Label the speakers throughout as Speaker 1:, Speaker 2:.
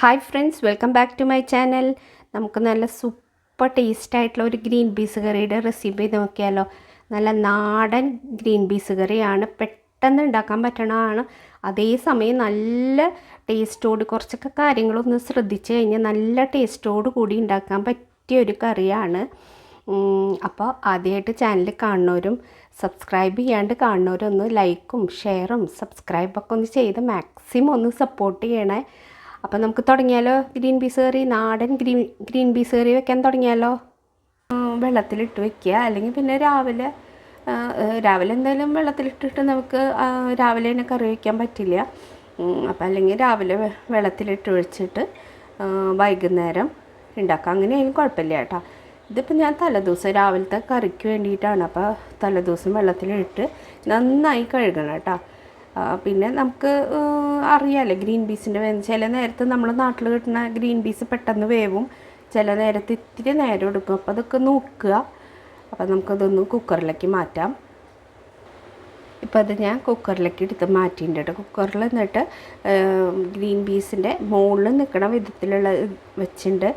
Speaker 1: Hi friends welcome back to my channel നമുക്ക് നല്ല super ടേസ്റ്റായിട്ടുള്ള ഒരു ഗ്രീൻ പീസ് കറിയുടെ റെസിപ്പി നോക്കിയാലോ. നല്ല നാടൻ ഗ്രീൻ പീസ് കറിയാണ് പെട്ടെന്ന് ഉണ്ടാക്കാൻ പറ്റണതാണ്. അതേസമയം നല്ല ടേസ്റ്റോട് കുറച്ചൊക്കെ കാര്യങ്ങളൊന്ന് ശ്രദ്ധിച്ചു കഴിഞ്ഞാൽ നല്ല ടേസ്റ്റോട് കൂടി ഉണ്ടാക്കാൻ പറ്റിയ ഒരു കറിയാണ് അപ്പോൾ ആദ്യമായിട്ട് ചാനൽ കാണുന്നവരും സബ്സ്ക്രൈബ് ചെയ്യാണ്ട് കാണുന്നവരും ഒന്ന് ലൈക്കും ഷെയറും സബ്സ്ക്രൈബൊക്കെ ഒന്ന് ചെയ്ത് മാക്സിമം ഒന്ന് സപ്പോർട്ട് ചെയ്യണേ. അപ്പോൾ നമുക്ക് തുടങ്ങിയാലോ? ഗ്രീൻ പീസ് കറി നാടൻ ഗ്രീൻ ഗ്രീൻ പീസ് കറി വെക്കാൻ തുടങ്ങിയാലോ? വെള്ളത്തിലിട്ട് വെക്കുക. അല്ലെങ്കിൽ പിന്നെ രാവിലെ രാവിലെ എന്തായാലും വെള്ളത്തിലിട്ടിട്ട് നമുക്ക് രാവിലെ തന്നെ കറി വയ്ക്കാൻ പറ്റില്ല. അപ്പം അല്ലെങ്കിൽ രാവിലെ വെള്ളത്തിലിട്ട് ഒഴിച്ചിട്ട് വൈകുന്നേരം ഉണ്ടാക്കാം. അങ്ങനെയായാലും കുഴപ്പമില്ല കേട്ടോ. ഇതിപ്പോൾ ഞാൻ തലേദിവസം രാവിലത്തെ കറിക്ക് വേണ്ടിയിട്ടാണ്. അപ്പോൾ തലേദിവസം വെള്ളത്തിലിട്ട് നന്നായി കഴുകണം കേട്ടോ. പിന്നെ നമുക്ക് അറിയാമല്ലോ ഗ്രീൻ പീസിന്റെ വേവ് ചില നേരത്ത് നമ്മൾ നാട്ടിൽ കിട്ടുന്ന ഗ്രീൻ പീസ് പെട്ടെന്ന് വേവും. ചില നേരത്ത് ഇത്തിരി നേരം എടുക്കും. അപ്പോൾ അതൊക്കെ നോക്കുക. അപ്പോൾ നമുക്കതൊന്ന് കുക്കറിലേക്ക് മാറ്റാം. ഇപ്പോൾ അത് ഞാൻ കുക്കറിലേക്ക് എടുത്ത് മാറ്റിയിട്ടുണ്ട് കുക്കറിൽ എന്നിട്ട് ഗ്രീൻ പീസിന്റെ മുകളിൽ നിൽക്കണ വിധത്തിലുള്ള വെച്ചിട്ടുണ്ട്.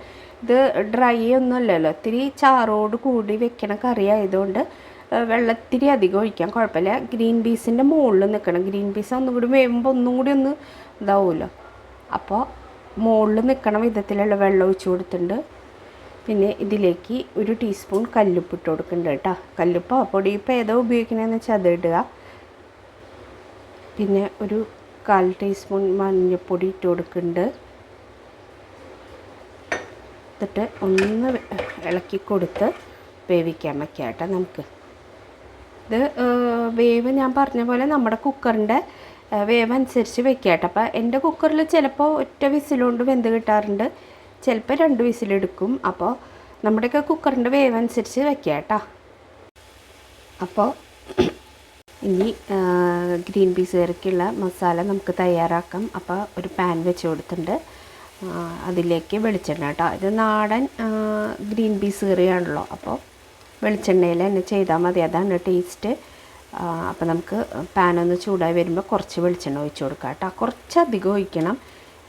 Speaker 1: ഇത് ഡ്രൈ ഒന്നും അല്ലല്ലോ ഇത്തിരി ചാറോട് കൂടി വെക്കണ കറി ആയതുകൊണ്ട് വെള്ളത്തിരി അധികം ഒഴിക്കാൻ കുഴപ്പമില്ല. ഗ്രീൻ പീസിന്റെ മുകളിൽ നിൽക്കണം. ഗ്രീൻ പീസ് ഒന്നുകൂടി വേകുമ്പോൾ ഒന്നും കൂടി ഒന്ന് ഇതാവുമല്ലോ. അപ്പോൾ മുകളിൽ നിൽക്കണ വിധത്തിലുള്ള വെള്ളം ഒഴിച്ചു കൊടുത്തിട്ടുണ്ട്. പിന്നെ ഇതിലേക്ക് ഒരു ടീസ്പൂൺ കല്ലുപ്പ് ഇട്ട് കൊടുക്കുന്നുണ്ട് കേട്ടോ. കല്ലുപ്പോ പൊടി ഇപ്പോൾ ഏതോ ഉപയോഗിക്കണമെന്ന് വെച്ചാൽ അത് ഇടുക. പിന്നെ ഒരു കാൽ ടീസ്പൂൺ മഞ്ഞൾപ്പൊടി ഇട്ട് കൊടുക്കുന്നുണ്ട് എന്നിട്ട് ഒന്ന് ഇളക്കി കൊടുത്ത് വേവിക്കാൻ വയ്ക്കാം കേട്ടോ നമുക്ക്. ഇത് വേവ് ഞാൻ പറഞ്ഞ പോലെ നമ്മുടെ കുക്കറിന്റെ വേവ് അനുസരിച്ച് വെക്കുക കേട്ടോ. അപ്പോൾ എന്റെ കുക്കറിൽ ചിലപ്പോൾ ഒറ്റ വിസിലുകൊണ്ട് വെന്ത് കിട്ടാറുണ്ട്. ചിലപ്പോൾ രണ്ട് വിസിലെടുക്കും അപ്പോൾ നമ്മുടെയൊക്കെ കുക്കറിന്റെ വേവ് അനുസരിച്ച് വെക്കുക കേട്ടോ. അപ്പോൾ ഇനി ഗ്രീൻ പീസ് കറിക്കുള്ള മസാല നമുക്ക് തയ്യാറാക്കാം. അപ്പോൾ ഒരു പാൻ വെച്ച് കൊടുത്തിട്ടുണ്ട്. അതിലേക്ക് വെളിച്ചെണ്ണ കേട്ടോ. ഇത് നാടൻ ഗ്രീൻ പീസ് കറിയാണല്ലോ. അപ്പോൾ വെളിച്ചെണ്ണയിൽ തന്നെ ചെയ്താൽ മതി. അതാണ് ടേസ്റ്റ് അപ്പോൾ നമുക്ക് പാൻ ഒന്ന് ചൂടായി വരുമ്പോൾ കുറച്ച് വെളിച്ചെണ്ണ ഒഴിച്ച് കൊടുക്കാം കേട്ടോ. കുറച്ചധികം ഒഴിക്കണം.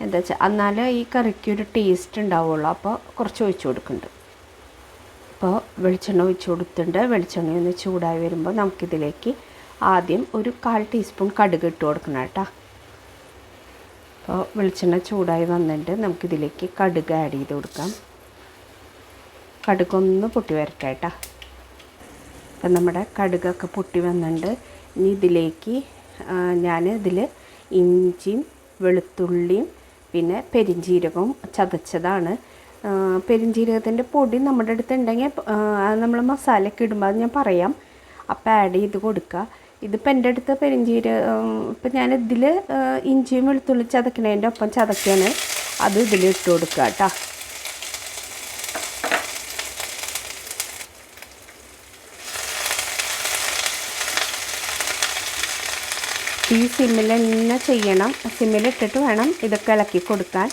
Speaker 1: എന്താ വെച്ചാൽ എന്നാലേ ഈ കറിക്ക് ഒരു ടേസ്റ്റ് ഉണ്ടാവുള്ളൂ. അപ്പോൾ കുറച്ച് ഒഴിച്ച് കൊടുക്കുന്നുണ്ട്. അപ്പോൾ വെളിച്ചെണ്ണ ഒഴിച്ച് കൊടുത്തിട്ടുണ്ട്. വെളിച്ചെണ്ണ ഒന്ന് ചൂടായി വരുമ്പോൾ നമുക്കിതിലേക്ക് ആദ്യം ഒരു കാൽ ടീസ്പൂൺ കടുക് ഇട്ട് കൊടുക്കണം കേട്ടോ. അപ്പോൾ വെളിച്ചെണ്ണ ചൂടായി വന്നിട്ട് നമുക്കിതിലേക്ക് കടുക് ആഡ് ചെയ്ത് കൊടുക്കാം. കടുകൊന്ന് പൊട്ടി വരട്ടെ കേട്ടോ. അപ്പം നമ്മുടെ കടുകൊക്കെ പൊട്ടി വന്നിട്ടുണ്ട്. ഇനി ഇതിലേക്ക് ഞാൻ ഇതിൽ ഇഞ്ചിയും വെളുത്തുള്ളിയും പിന്നെ പെരിഞ്ചീരകവും ചതച്ചതാണ്. പെരിഞ്ചീരകത്തിന്റെ പൊടി നമ്മുടെ അടുത്ത് ഉണ്ടെങ്കിൽ നമ്മൾ മസാലയൊക്കെ ഇടുമ്പോൾ അത് ഞാൻ പറയാം. അപ്പോൾ ആഡ് ചെയ്ത് കൊടുക്കുക. ഇതിപ്പോൾ എന്റെ അടുത്ത് പെരിഞ്ചീരകം ഇപ്പം ഞാൻ ഇതിൽ ഇഞ്ചിയും വെളുത്തുള്ളി ചതക്കണതിന്റെ ഒപ്പം ചതക്കാണ് അത് ഇതിൽ ഇട്ട് കൊടുക്കുക കേട്ടോ. ഈ സിമ്മിൽ തന്നെ ചെയ്യണം. സിമ്മിലിട്ടിട്ട് വേണം ഇതൊക്കെ ഇളക്കി കൊടുക്കാൻ.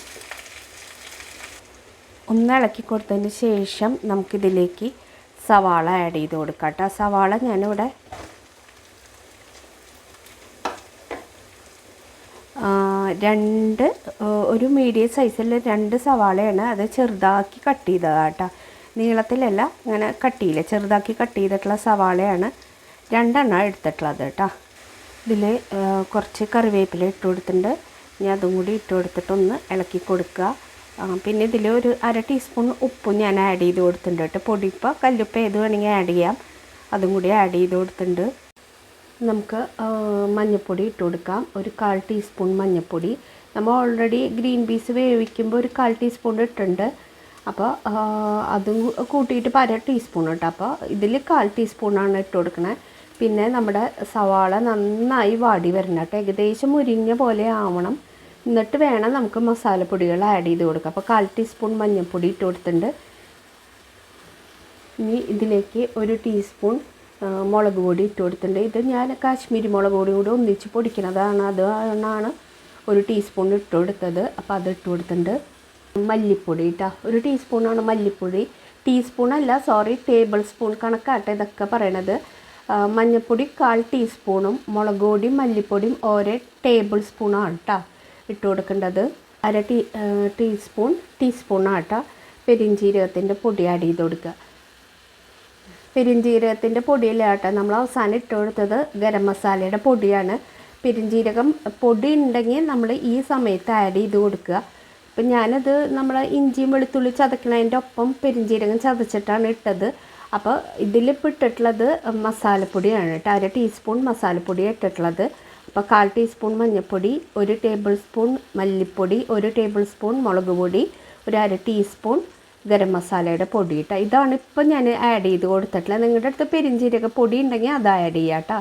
Speaker 1: ഒന്ന് ഇളക്കി കൊടുത്തതിന് ശേഷം നമുക്കിതിലേക്ക് സവാള ആഡ് ചെയ്ത് കൊടുക്കാം കേട്ടോ. സവാള ഞാനിവിടെ രണ്ട് ഒരു മീഡിയം സൈസിൽ രണ്ട് സവാളയാണ് അത് ചെറുതാക്കി കട്ട് ചെയ്തതാണ് കേട്ടോ. നീളത്തിലല്ല അങ്ങനെ കട്ട് ചെയ്യില്ല. ചെറുതാക്കി കട്ട് ചെയ്തിട്ടുള്ള സവാളയാണ് രണ്ടെണ്ണം എടുത്തിട്ടുള്ളത് കേട്ടോ. ഇതിൽ കുറച്ച് കറിവേപ്പില ഇട്ട് കൊടുത്തിട്ടുണ്ട്. ഞാൻ അതും കൂടി ഇട്ട് കൊടുത്തിട്ടൊന്ന് ഇളക്കി കൊടുക്കുക. പിന്നെ ഇതിൽ ഒരു അര ടീസ്പൂൺ ഉപ്പും ഞാൻ ആഡ് ചെയ്ത് കൊടുത്തിട്ടുണ്ട് കേട്ടോ. പൊടിപ്പ കല്ലുപ്പ് ഏത് വേണമെങ്കിൽ ആഡ് ചെയ്യാം. അതും കൂടി ആഡ് ചെയ്ത് കൊടുത്തിട്ടുണ്ട്. നമുക്ക് മഞ്ഞൾപ്പൊടി ഇട്ട് കൊടുക്കാം. ഒരു കാൽ ടീസ്പൂൺ മഞ്ഞൾപ്പൊടി. നമ്മൾ ഓൾറെഡി ഗ്രീൻ പീസ് വേവിക്കുമ്പോൾ ഒരു കാൽ ടീസ്പൂൺ ഇട്ടിട്ടുണ്ട്. അപ്പോൾ അതും കൂട്ടിയിട്ട് ഇപ്പോൾ അര ടീസ്പൂൺ ഇട്ടോ അപ്പോൾ ഇതിൽ കാൽ ടീസ്പൂണാണ് ഇട്ട് കൊടുക്കണേ. പിന്നെ നമ്മുടെ സവാള നന്നായി വാടി വരണം കേട്ടോ. ഏകദേശം മുരിഞ്ഞ പോലെ ആവണം. എന്നിട്ട് വേണം നമുക്ക് മസാലപ്പൊടികൾ ആഡ് ചെയ്ത് കൊടുക്കാം. അപ്പോൾ കാൽ ടീസ്പൂൺ മഞ്ഞൾപ്പൊടി ഇട്ട് കൊടുത്തിട്ടുണ്ട്. ഇനി ഇതിലേക്ക് ഒരു ടീസ്പൂൺ മുളക് പൊടി ഇട്ട് കൊടുത്തിട്ടുണ്ട്. ഇത് ഞാൻ കാശ്മീരി മുളക് പൊടി കൂടി ഒന്നിച്ച് പൊടിക്കുന്നതാണ് അതാണ് ഒരു ടീസ്പൂൺ ഇട്ട് കൊടുത്തത്. അപ്പോൾ അത് ഇട്ട് കൊടുത്തിട്ടുണ്ട്. മല്ലിപ്പൊടി ഇട്ടാ. ഒരു ടീസ്പൂണാണ് മല്ലിപ്പൊടി. ടീസ്പൂൺ അല്ല സോറി ടേബിൾ സ്പൂൺ കണക്കാട്ടെ ഇതൊക്കെ പറയണത്. മഞ്ഞൾപ്പൊടി കാൽ ടീസ്പൂണും മുളക് പൊടിയും മല്ലിപ്പൊടിയും ഓരോ ടേബിൾ സ്പൂണാണ് കേട്ടോ ഇട്ട് കൊടുക്കേണ്ടത്. അര ടീ ടീസ്പൂൺ ടീസ്പൂണാണ് കേട്ടോ പെരിഞ്ചീരകത്തിന്റെ പൊടി ആഡ് ചെയ്ത് കൊടുക്കുക. പെരിഞ്ജീരകത്തിന്റെ പൊടിയിലാട്ടെ നമ്മൾ അവസാനം ഇട്ട് കൊടുത്തത് ഗരം മസാലയുടെ പൊടിയാണ്. പെരിഞ്ജീരകം പൊടി ഉണ്ടെങ്കിൽ നമ്മൾ ഈ സമയത്ത് ആഡ് ചെയ്ത് കൊടുക്കുക. അപ്പം ഞാനത് നമ്മൾ ഇഞ്ചിയും വെളുത്തുള്ളി ചതക്കണതിന്റെ ഒപ്പം പെരിഞ്ജീരകം ചതച്ചിട്ടാണ് ഇട്ടത്. അപ്പോൾ ഇതിലിപ്പോൾ ഇട്ടിട്ടുള്ളത് മസാലപ്പൊടിയാണ് കേട്ടോ. അര ടീസ്പൂൺ മസാലപ്പൊടി ഇട്ടിട്ടുള്ളത്. അപ്പോൾ കാൽ ടീസ്പൂൺ മഞ്ഞൾപ്പൊടി ഒരു ടേബിൾ സ്പൂൺ മല്ലിപ്പൊടി ഒരു ടേബിൾ സ്പൂൺ മുളക് പൊടി ഒരു അര ടീസ്പൂൺ ഗരം മസാലയുടെ പൊടി കേട്ടോ. ഇതാണ് ഇപ്പോൾ ഞാൻ ആഡ് ചെയ്ത് കൊടുത്തിട്ടുള്ളത്. നിങ്ങളുടെ അടുത്ത് പെരിഞ്ചീരക പൊടി ഉണ്ടെങ്കിൽ അത് ആഡ് ചെയ്യുക കേട്ടോ.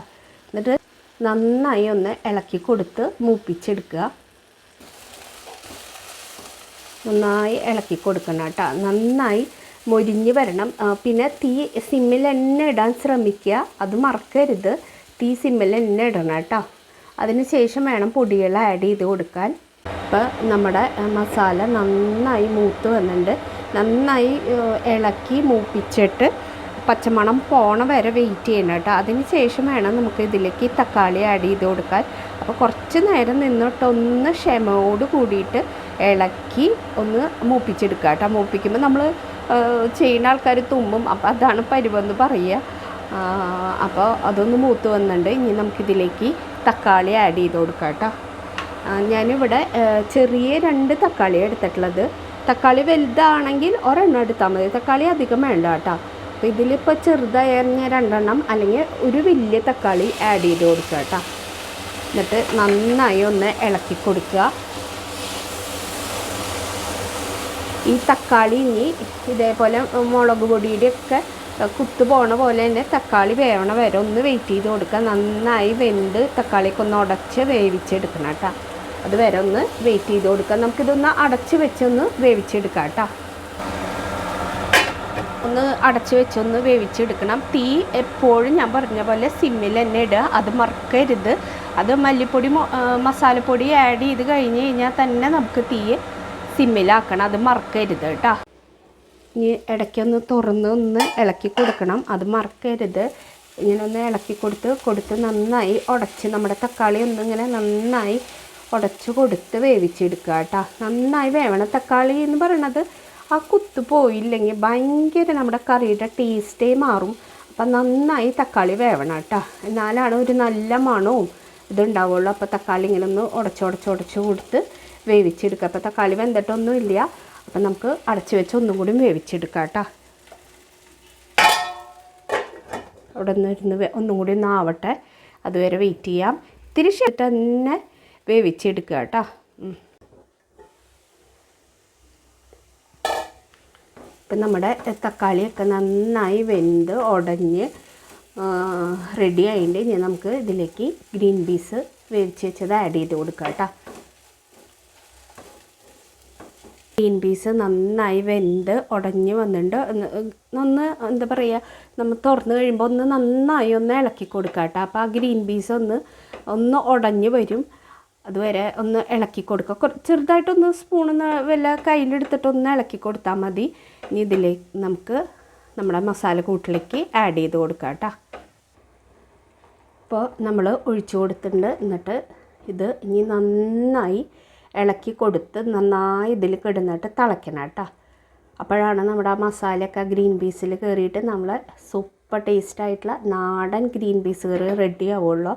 Speaker 1: എന്നിട്ട് നന്നായി ഒന്ന് ഇളക്കി കൊടുത്ത് മൂപ്പിച്ചെടുക്കുക. നന്നായി ഇളക്കി കൊടുക്കണം കേട്ടോ. നന്നായി മൊരിഞ്ഞ് വരണം. പിന്നെ തീ സിമ്മിൽ തന്നെ ഇടാൻ ശ്രമിക്കുക. അത് മറക്കരുത്. തീ സിമ്മിൽ തന്നെ ഇടണം കേട്ടോ. അതിന് ശേഷം വേണം പൊടികൾ ആഡ് ചെയ്ത് കൊടുക്കാൻ. ഇപ്പോൾ നമ്മുടെ മസാല നന്നായി മൂത്ത് വന്നിട്ടുണ്ട്. നന്നായി ഇളക്കി മൂപ്പിച്ചിട്ട് പച്ചമണം പോണ വരെ വെയിറ്റ് ചെയ്യണം കേട്ടോ. അതിന് ശേഷം വേണം നമുക്ക് ഇതിലേക്ക് തക്കാളി ആഡ് ചെയ്ത് കൊടുക്കാൻ. അപ്പോൾ കുറച്ച് നേരം നിന്നിട്ട് ഒന്ന് ക്ഷമയോട് കൂടിയിട്ട് ഇളക്കി ഒന്ന് മൂപ്പിച്ചെടുക്കുക കേട്ടോ. മൂപ്പിക്കുമ്പോൾ നമ്മൾ ചെയ്യുന്ന ആൾക്കാർ തുമ്മും. അപ്പോൾ അതാണ് പരുവെന്ന് പറയുക അപ്പോൾ അതൊന്ന് മൂത്ത് വന്നിട്ടുണ്ട് ഇനി നമുക്കിതിലേക്ക് തക്കാളി ആഡ് ചെയ്ത് കൊടുക്കാം കേട്ടോ ഞാനിവിടെ ചെറിയ രണ്ട് തക്കാളി എടുത്തിട്ടുള്ളത്. തക്കാളി വലുതാണെങ്കിൽ ഒരെണ്ണം എടുത്താൽ മതി. തക്കാളി അധികം വേണ്ട കേട്ടോ അപ്പോൾ ഇതിലിപ്പോൾ ചെറുതായ രണ്ടെണ്ണം അല്ലെങ്കിൽ ഒരു വലിയ തക്കാളി ആഡ് ചെയ്ത് കൊടുക്കുക കേട്ടോ എന്നിട്ട് നന്നായി ഒന്ന് ഇളക്കി കൊടുക്കുക. ഈ തക്കാളി ഇനി ഇതേപോലെ മുളക് പൊടിയുടെയൊക്കെ കുത്തു പോണ പോലെ തന്നെ തക്കാളി വേവണ വരെ ഒന്ന് വെയിറ്റ് ചെയ്ത് കൊടുക്കുക. നന്നായി വെന്ത് തക്കാളിയൊക്കെ ഒന്ന് ഉടച്ച് വേവിച്ചെടുക്കണം കേട്ടോ. അത് വരെ ഒന്ന് വെയിറ്റ് ചെയ്ത് കൊടുക്കുക. നമുക്കിതൊന്ന് അടച്ച് വെച്ചൊന്ന് വേവിച്ചെടുക്കാം കേട്ടോ. ഒന്ന് അടച്ച് വെച്ചൊന്ന് വേവിച്ചെടുക്കണം. തീ എപ്പോഴും ഞാൻ പറഞ്ഞ പോലെ സിമ്മിൽ തന്നെ ഇടുക. അത് മറക്കരുത്. അത് മല്ലിപ്പൊടി മസാലപ്പൊടി ആഡ് ചെയ്ത് കഴിഞ്ഞ് കഴിഞ്ഞാൽ തന്നെ നമുക്ക് തീ സിമ്മിലാക്കണം അത് മറക്കരുത് കേട്ടോ. ഇനി ഇടയ്ക്കൊന്ന് തുറന്ന് ഒന്ന് ഇളക്കി കൊടുക്കണം അത് മറക്കരുത്. ഇങ്ങനെ ഒന്ന് ഇളക്കി കൊടുത്ത് കൊടുത്ത് നന്നായി ഉടച്ച് നമ്മുടെ തക്കാളി ഒന്ന് ഇങ്ങനെ നന്നായി ഉടച്ച് കൊടുത്ത് വേവിച്ചെടുക്കുക കേട്ടോ. നന്നായി വേവണം തക്കാളി എന്ന് പറയണത് ആ കുത്ത് പോയില്ലെങ്കിൽ ഭയങ്കര നമ്മുടെ കറിയുടെ ടേസ്റ്റേ മാറും. അപ്പം നന്നായി തക്കാളി വേവണം കേട്ടോ. എന്നാലാണ് ഒരു നല്ല മണവും ഇതുണ്ടാവുള്ളൂ. അപ്പോൾ തക്കാളി ഇങ്ങനെ ഒന്ന് ഉടച്ച് ഉടച്ച് ഉടച്ച് കൊടുത്ത് വേവിച്ചെടുക്കുക. അപ്പോൾ തക്കാളി വെന്തിട്ടൊന്നും ഇല്ല അപ്പം നമുക്ക് അടച്ചു വെച്ച് ഒന്നും കൂടി വേവിച്ചെടുക്കാം കേട്ടോ. അവിടെ നിന്ന് ഇരുന്ന് ഒന്നും കൂടി ഒന്ന് ആവട്ടെ. അതുവരെ വെയിറ്റ് ചെയ്യാം. തിരിച്ചിട്ട് തന്നെ വേവിച്ചെടുക്കുക കേട്ടോ. ഇപ്പം നമ്മുടെ തക്കാളിയൊക്കെ നന്നായി വെന്ത് ഉടഞ്ഞ് റെഡി ആയിട്ട് ഇനി നമുക്ക് ഇതിലേക്ക് ഗ്രീൻ പീസ് വേവിച്ച് വെച്ചത് ആഡ് ചെയ്ത് കൊടുക്കാം കേട്ടോ. ഗ്രീൻ പീസ് നന്നായി വെന്ത് ഉടഞ്ഞു വന്നിട്ടുണ്ട് ഒന്ന് എന്താ പറയുക നമ്മൾ തുറന്ന് കഴിയുമ്പോൾ ഒന്ന് നന്നായി ഒന്ന് ഇളക്കി കൊടുക്കുക കേട്ടോ അപ്പോൾ ആ ഗ്രീൻ പീസ് ഒന്ന് ഒന്ന് ഉടഞ്ഞ് വരും. അതുവരെ ഒന്ന് ഇളക്കി കൊടുക്കുക കുറച്ച് ചെറുതായിട്ടൊന്ന് സ്പൂണൊന്ന് വല്ല കയ്യിലെടുത്തിട്ട് ഒന്ന് ഇളക്കി കൊടുത്താൽ മതി. ഇനി ഇതിലേക്ക് നമുക്ക് നമ്മുടെ മസാല കൂട്ടിലേക്ക് ആഡ് ചെയ്ത് കൊടുക്കാം കേട്ടോ ഇപ്പോൾ നമ്മൾ ഒഴിച്ചു കൊടുത്തിട്ടുണ്ട്. എന്നിട്ട് ഇത് ഇനി നന്നായി ഇളക്കി കൊടുത്ത് നന്നായി ഇതിൽ കിടന്നിട്ട് തിളയ്ക്കണം കേട്ടോ. അപ്പോഴാണ് നമ്മുടെ ആ മസാലയൊക്കെ ഗ്രീൻ പീസിൽ കയറിയിട്ട് നമ്മൾ സൂപ്പർ ടേസ്റ്റ് ആയിട്ടുള്ള നാടൻ ഗ്രീൻ പീസ് കറി റെഡി ആവുള്ളൂ.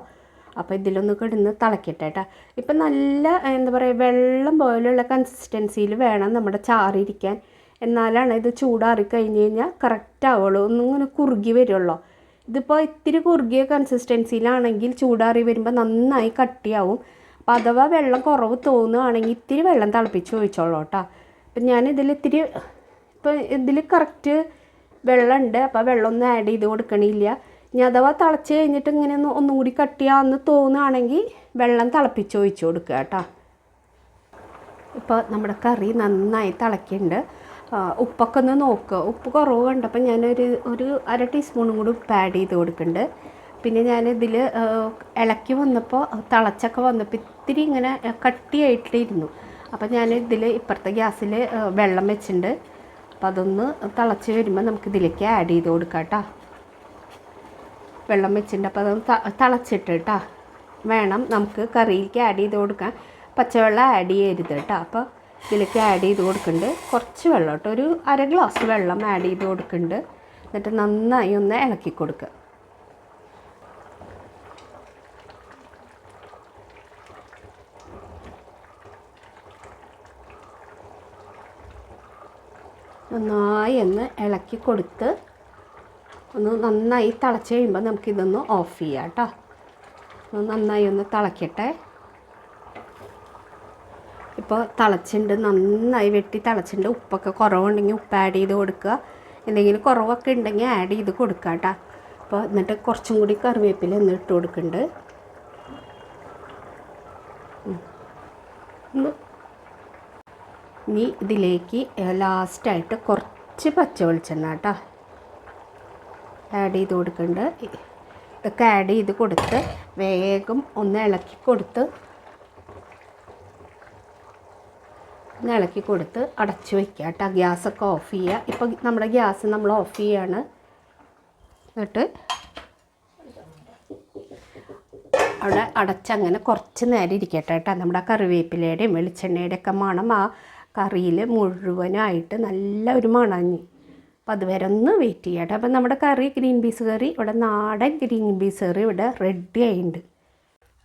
Speaker 1: അപ്പോൾ ഇതിലൊന്ന് കിടന്ന് തിളക്കട്ടെ കേട്ടോ. ഇപ്പം നല്ല എന്താ പറയുക വെള്ളം പോലെയുള്ള കൺസിസ്റ്റൻസിയിൽ വേണം നമ്മുടെ ചാറിരിക്കാൻ എന്നാലാണ് ഇത് ചൂടാറി കഴിഞ്ഞ് കഴിഞ്ഞാൽ കറക്റ്റ് ആവുള്ളൂ. ഒന്നിങ്ങനെ കുറുകി വരുള്ളൂ. ഇതിപ്പോൾ ഇത്തിരി കുറുകിയ കൺസിസ്റ്റൻസിയിലാണെങ്കിൽ ചൂടാറി വരുമ്പോൾ നന്നായി കട്ടിയാവും. അപ്പോൾ അഥവാ വെള്ളം കുറവ് തോന്നുകയാണെങ്കിൽ ഇത്തിരി വെള്ളം തിളപ്പിച്ച് ഒഴിച്ചോളൂ കേട്ടോ. അപ്പം ഞാൻ ഇതിൽ ഇത്തിരി ഇപ്പം ഇതിൽ കറക്റ്റ് വെള്ളമുണ്ട്. അപ്പോൾ വെള്ളമൊന്നും ആഡ് ചെയ്ത് കൊടുക്കണില്ല. ഇനി അഥവാ തിളച്ച് കഴിഞ്ഞിട്ട് ഇങ്ങനെ ഒന്ന് ഒന്നും കൂടി കട്ടിയാന്ന് തോന്നുകയാണെങ്കിൽ വെള്ളം തിളപ്പിച്ച് ഒഴിച്ച് കൊടുക്കുക കേട്ടോ. ഇപ്പോൾ നമ്മുടെ കറി നന്നായി തിളയ്ക്കുന്നുണ്ട് ഉപ്പൊക്കെ ഒന്ന് നോക്കുക ഉപ്പ് കുറവ് കണ്ടപ്പോൾ ഞാനൊരു ഒരു അര ടീസ്പൂണും കൂടി ഉപ്പ് ആഡ് ചെയ്ത് കൊടുക്കുന്നുണ്ട്. പിന്നെ ഞാൻ ഞാനിതിൽ ഇളക്കി വന്നപ്പോൾ തിളച്ചൊക്കെ വന്നപ്പോൾ ഇത്തിരി ഇങ്ങനെ കട്ടിയായിട്ടിരുന്നു. അപ്പോൾ ഞാൻ ഇതിൽ ഇപ്പുറത്തെ ഗ്യാസിൽ വെള്ളം വെച്ചിട്ടുണ്ട് അപ്പോൾ അതൊന്ന് തിളച്ച് വരുമ്പോൾ നമുക്ക് ഇതിലേക്ക് ആഡ് ചെയ്ത് കൊടുക്കാം കേട്ടോ. വെള്ളം വെച്ചിട്ടുണ്ട് അപ്പോൾ അതൊന്ന് തിളച്ചിട്ട് കേട്ടോ വേണം നമുക്ക് കറിയിലേക്ക് ആഡ് ചെയ്ത് കൊടുക്കാൻ. പച്ചവെള്ളം ആഡ് ചെയ്യരുത് കേട്ടോ അപ്പോൾ ഇതിലേക്ക് ആഡ് ചെയ്ത് കൊടുക്കുന്നുണ്ട് കുറച്ച് വെള്ളം കേട്ടോ ഒരു അര ഗ്ലാസ് വെള്ളം ആഡ് ചെയ്ത് കൊടുക്കുന്നുണ്ട് എന്നിട്ട് നന്നായി ഒന്ന് ഇളക്കി കൊടുക്കുക നന്നായി ഒന്ന് ഇളക്കി കൊടുത്ത് ഒന്ന് നന്നായി തിളച്ച് കഴിയുമ്പോൾ നമുക്കിതൊന്ന് ഓഫ് ചെയ്യാം കേട്ടോ. ഒന്ന് നന്നായി ഒന്ന് തിളക്കട്ടെ. ഇപ്പോൾ തിളച്ചിട്ടുണ്ട് നന്നായി വെട്ടി തിളച്ചിട്ടുണ്ട് ഉപ്പൊക്കെ കുറവുണ്ടെങ്കിൽ ഉപ്പ് ആഡ് ചെയ്ത് കൊടുക്കുക. എന്തെങ്കിലും കുറവൊക്കെ ഉണ്ടെങ്കിൽ ആഡ് ചെയ്ത് കൊടുക്കുക കേട്ടോ. അപ്പോൾ എന്നിട്ട് കുറച്ചും കൂടി കറിവേപ്പില ഒന്ന് ഇട്ട് കൊടുക്കുന്നുണ്ട്. ഇനി ഇതിലേക്ക് ലാസ്റ്റായിട്ട് കുറച്ച് പച്ച വെളിച്ചെണ്ണ കേട്ടോ ആഡ് ചെയ്ത് കൊടുക്കുന്നുണ്ട് ഇതൊക്കെ ആഡ് ചെയ്ത് കൊടുത്ത് വേഗം ഒന്ന് ഇളക്കി കൊടുത്ത് ഒന്ന് ഇളക്കി കൊടുത്ത് അടച്ച് വയ്ക്കുക കേട്ടോ. ഗ്യാസൊക്കെ ഓഫ് ചെയ്യുക. ഇപ്പം നമ്മുടെ ഗ്യാസ് നമ്മൾ ഓഫ് ചെയ്യാണ്. എന്നിട്ട് അവിടെ അടച്ചങ്ങനെ കുറച്ച് നേരം ഇരിക്കട്ടെ കേട്ടോ. നമ്മുടെ കറിവേപ്പിലയുടെയും വെളിച്ചെണ്ണയുടെയൊക്കെ മണം ആ കറിയിൽ മുഴുവനായിട്ട് നല്ല ഒരു മണഞ്ഞ്. അപ്പോൾ അതുവരെ ഒന്ന് വെയിറ്റ് ചെയ്യട്ടെ. അപ്പം നമ്മുടെ കറി ഗ്രീൻ പീസ് കറി ഇവിടെ നാടൻ ഗ്രീൻ പീസ് കറി ഇവിടെ റെഡി ആയിട്ടുണ്ട്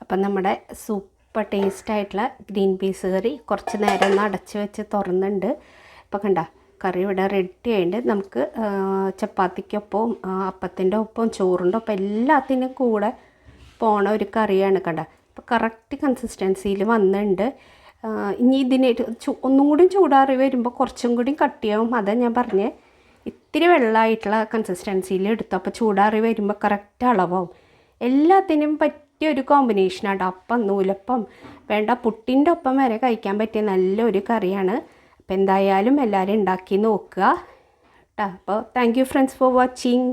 Speaker 1: അപ്പം നമ്മുടെ സൂപ്പർ ടേസ്റ്റ് ആയിട്ടുള്ള ഗ്രീൻ പീസ് കറി കുറച്ച് നേരം ഒന്ന് അടച്ച് വെച്ച് തുറന്നുണ്ട്. ഇപ്പം കണ്ട കറി ഇവിടെ റെഡി ആയിട്ടുണ്ട് നമുക്ക് ചപ്പാത്തിക്കൊപ്പം അപ്പത്തിന്റെ ഒപ്പം ചോറിന്റെ ഒപ്പം എല്ലാത്തിനും കൂടെ പോണ ഒരു കറിയാണ് കണ്ട. അപ്പോൾ കറക്റ്റ് കൺസിസ്റ്റൻസിയിൽ വന്നിട്ടുണ്ട് ഇനി ഇതിനെ ഒന്നും കൂടി ചൂടാറി വരുമ്പോൾ കുറച്ചും കൂടി കട്ടിയാവും. അതാ ഞാൻ പറഞ്ഞേ. ഇത്തിരി വെള്ളമായിട്ടുള്ള കൺസിസ്റ്റൻസിയിൽ എടുത്തു. അപ്പോൾ ചൂടാറി വരുമ്പോൾ കറക്റ്റ് അളവാവും. എല്ലാത്തിനും പറ്റിയ ഒരു കോമ്പിനേഷനാണ് അപ്പം നൂലപ്പം വേണ്ട പുട്ടിന്റെ ഒപ്പം വരെ കഴിക്കാൻ പറ്റിയ നല്ലൊരു കറിയാണ്. അപ്പോൾ എന്തായാലും എല്ലാവരും ഉണ്ടാക്കി നോക്കുക. അപ്പോൾ thank you friends for watching